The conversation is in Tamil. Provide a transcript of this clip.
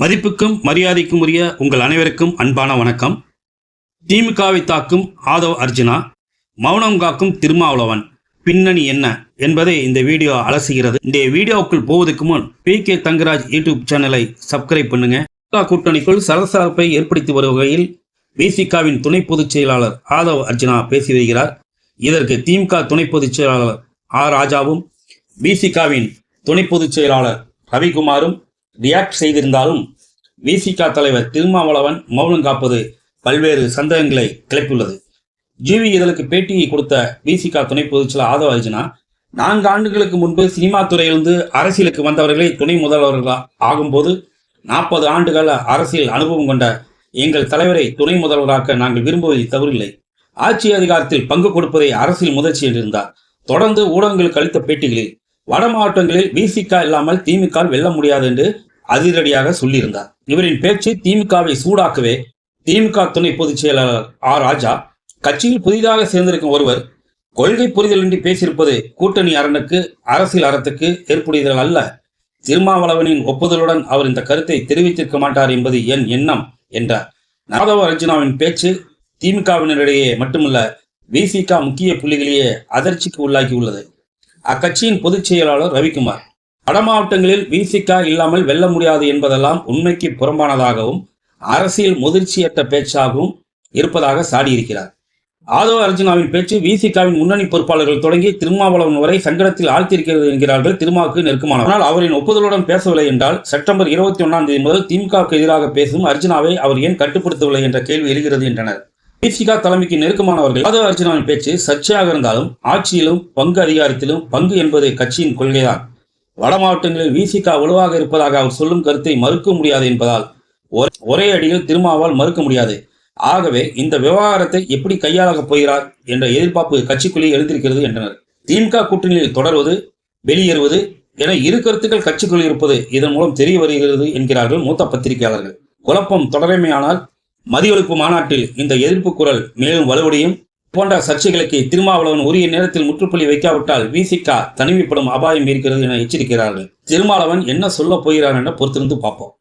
மதிப்புக்கும் மரியாதைக்கும் உரிய உங்கள் அனைவருக்கும் அன்பான வணக்கம். திமுகவை தாக்கும் ஆதவ் அர்ஜுனா மௌனம் காக்கும் திருமாவளவன் பின்னணி என்ன என்பதை இந்த வீடியோ அலசுகிறது. இந்த வீடியோவுக்குள் போவதற்கு முன் பி. கே. தங்கராஜ் யூடியூப் சேனலை சப்ஸ்கிரைப் பண்ணுங்க. கூட்டணிக்குள் சலசலப்பை ஏற்படுத்தி வரும் வகையில் விசிகாவின் துணை பொதுச் செயலாளர் ஆதவ் அர்ஜுனா பேசி வருகிறார். இதற்கு திமுக துணை பொதுச் செயலாளர் ஆ. ராஜாவும் விசிகாவின் துணை பொதுச் செயலாளர் ரவிக்குமாரும் ரியாக்ட் செய்திருந்தாலும் விசிகா தலைவர் திருமாவளவன் மௌனம் காப்பது பல்வேறு சந்தேகங்களை கிளப்பியுள்ளது. ஜிவி இதழுக்கு பேட்டியை கொடுத்த விசிகா துணை பொதுச்சில் ஆதவ அர்ஜுனா நான்கு ஆண்டுகளுக்கு முன்பு சினிமா துறையிலிருந்து அரசியலுக்கு வந்தவர்களே துணை முதல்வர்களாக ஆகும்போது நாற்பது ஆண்டுகால அரசியல் அனுபவம் கொண்ட எங்கள் தலைவரை துணை முதல்வராக்க நாங்கள் விரும்புவதை தவறில்லை. ஆட்சி அதிகாரத்தில் பங்கு கொடுப்பதை அரசியல் முயற்சி என்றிருந்தார் தொடர்ந்து ஊடகங்களுக்கு அளித்த பேட்டிகளில் வட மாவட்டங்களில் விசிக இல்லாமல் திமுக வெல்ல முடியாது என்று அதிரடியாக சொல்லியிருந்தார். இவரின் பேச்சு திமுகவை சூடாக்கவே திமுக துணை பொதுச் செயலாளர் ஆர் ராஜா கட்சியில் புதிதாக சேர்ந்திருக்கும் ஒருவர் கொள்கை புரிதலின்றி பேசியிருப்பது கூட்டணி அரணுக்கு அரசியல் அறத்துக்கு ஏற்புடையதல் அல்ல. திருமாவளவனின் ஒப்புதலுடன் அவர் இந்த கருத்தை தெரிவித்திருக்க மாட்டார் என்பது என் எண்ணம் என்றார். நாதவ ரஞ்சனாவின் பேச்சு திமுகவினரிடையே மட்டுமல்ல விசிக முக்கிய புள்ளிகளையே அதிர்ச்சிக்கு உள்ளாக்கியுள்ளது அக்கட்சியின் பொதுச் செயலாளர் ரவிக்குமார். வட மாவட்டங்களில் விசிகா இல்லாமல் வெல்ல முடியாது என்பதெல்லாம் உண்மைக்கு புறம்பானதாகவும் அரசியல் முதிர்ச்சியற்ற பேச்சாகவும் இருப்பதாக சாடியிருக்கிறார். ஆதவ அர்ஜுனாவின் பேச்சு விசிகாவின் முன்னணி பொறுப்பாளர்கள் தொடங்கி திருமாவளவன் வரை சங்கடத்தில் ஆழ்த்தியிருக்கிறது என்கிறார்கள் திருமாவுக்கு நெருக்கமான ஆனால் அவரின் ஒப்புதலுடன் பேசவில்லை என்றால் செப்டம்பர் இருபத்தி ஒன்றாம் தேதி முதல் திமுகவுக்கு எதிராக பேசும் அர்ஜுனாவை அவர் ஏன் கட்டுப்படுத்தவில்லை என்ற கேள்வி எழுகிறது என்றனர். தீபிகா தலைமைக்கு நெருக்கமானவர்கள் ஆதவ அர்ஜுனாவின் பேச்சு சர்ச்சையாக இருந்தாலும் ஆட்சியிலும் பங்கு அதிகாரத்திலும் பங்கு என்பது கட்சியின் கொள்கைதான். வட மாவட்டங்களில் விசிகா வலுவாக இருப்பதாக அவர் சொல்லும் கருத்தை மறுக்க முடியாது என்பதால் ஒரே- ஒரே அடியில் திருமாவால் மறுக்க முடியாது. ஆகவே இந்த விவகாரத்தை எப்படி கையாளப் போகிறார் என்ற எதிர்பார்ப்பு கட்சிக்குள்ளே எழுந்திருக்கிறது என்றனர். திமுக கூட்டணியில் தொடர்வது வெளியேறுவது என இரு கருத்துக்கள் கட்சிக்குள் இருப்பது இதன் மூலம் தெரிய வருகிறது என்கிறார்கள் மூத்த பத்திரிகையாளர்கள். குழப்பம் தொடரமையானால் மதியொழிப்பு மாநாட்டில் இந்த எதிர்ப்பு குரல் மேலும் வலுவடையும். போன்ற சர்ச்சைகளுக்கு திருமாவளவன் உரிய நேரத்தில் முற்றுப்புள்ளி வைக்காவிட்டால் விசிகா தனிமைப்படும் அபாயம் இருக்கிறது என எச்சரிக்கிறார்கள். திருமாவளவன் என்ன சொல்ல போகிறார் என பொறுத்திருந்து பார்ப்போம்.